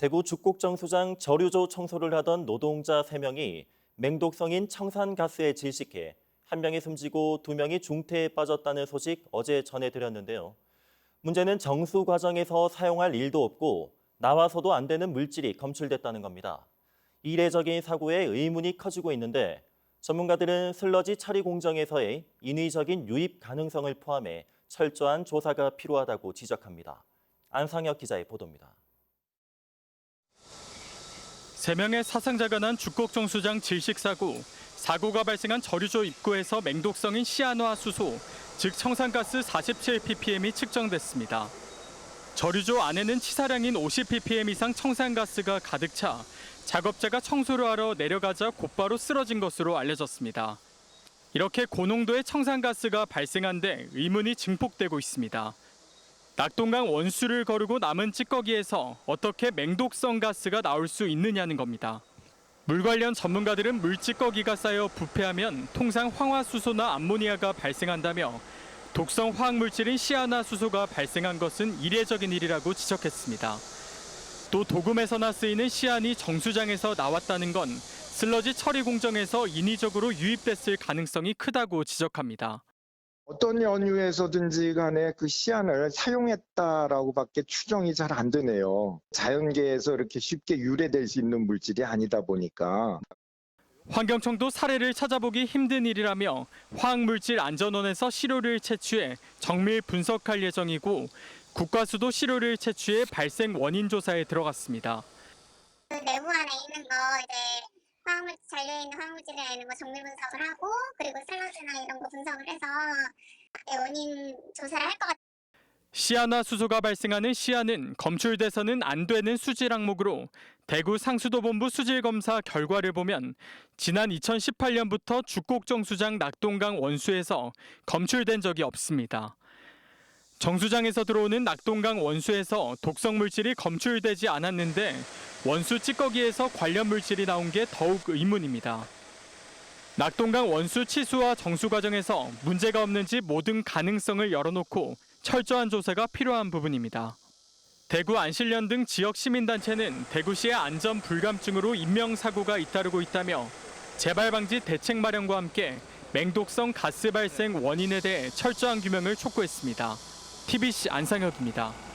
대구 죽곡정수장 저류조 청소를 하던 노동자 3명이 맹독성인 청산가스에 질식해 한 명이 숨지고 두 명이 중태에 빠졌다는 소식 어제 전해드렸는데요. 문제는 정수 과정에서 사용할 일도 없고 나와서도 안 되는 물질이 검출됐다는 겁니다. 이례적인 사고에 의문이 커지고 있는데 전문가들은 슬러지 처리 공정에서의 인위적인 유입 가능성을 포함해 철저한 조사가 필요하다고 지적합니다. 안상혁 기자의 보도입니다. 세명의 사상자가 난 죽곡정 수장 질식 사고. 사고가 발생한 저류조 입구에서 맹독성인 시아노아 수소, 즉 청산가스 47ppm이 측정됐습니다. 저류조 안에는 치사량인 50ppm 이상 청산가스가 가득 차 작업자가 청소를 하러 내려가자 곧바로 쓰러진 것으로 알려졌습니다. 이렇게 고농도의 청산가스가 발생한 데 의문이 증폭되고 있습니다. 낙동강 원수를 거르고 남은 찌꺼기에서 어떻게 맹독성 가스가 나올 수 있느냐는 겁니다. 물 관련 전문가들은 물찌꺼기가 쌓여 부패하면 통상 황화수소나 암모니아가 발생한다며 독성 화학물질인 시아나수소가 발생한 것은 이례적인 일이라고 지적했습니다. 또 도금에서나 쓰이는 시안이 정수장에서 나왔다는 건 슬러지 처리 공정에서 인위적으로 유입됐을 가능성이 크다고 지적합니다. 어떤 연유에서든지 간에 그 시안을 사용했다라고밖에 추정이 잘 안 되네요. 자연계에서 이렇게 쉽게 유래될 수 있는 물질이 아니다 보니까 환경청도 사례를 찾아보기 힘든 일이라며 화학물질 안전원에서 시료를 채취해 정밀 분석할 예정이고 국과수도 시료를 채취해 발생 원인 조사에 들어갔습니다. 그 내부 안에 있는 거 이제 화학물 잔려 있는 화학물질에 있는 거 정밀 분석을 하고 그리고 슬러 지나 이런 거 분석을 해서 네, 원인 조사를 할 것 같아요. 시아나 수소가 발생하는 시아는 검출돼서는 안 되는 수질 항목으로 대구 상수도본부 수질 검사 결과를 보면 지난 2018년부터 죽곡정수장 낙동강 원수에서 검출된 적이 없습니다. 정수장에서 들어오는 낙동강 원수에서 독성 물질이 검출되지 않았는데 원수 찌꺼기에서 관련 물질이 나온 게 더욱 의문입니다. 낙동강 원수 치수와 정수 과정에서 문제가 없는지 모든 가능성을 열어놓고 철저한 조사가 필요한 부분입니다. 대구 안실련 등 지역 시민단체는 대구시의 안전 불감증으로 인명사고가 잇따르고 있다며 재발 방지 대책 마련과 함께 맹독성 가스 발생 원인에 대해 철저한 규명을 촉구했습니다. TBC 안상혁입니다.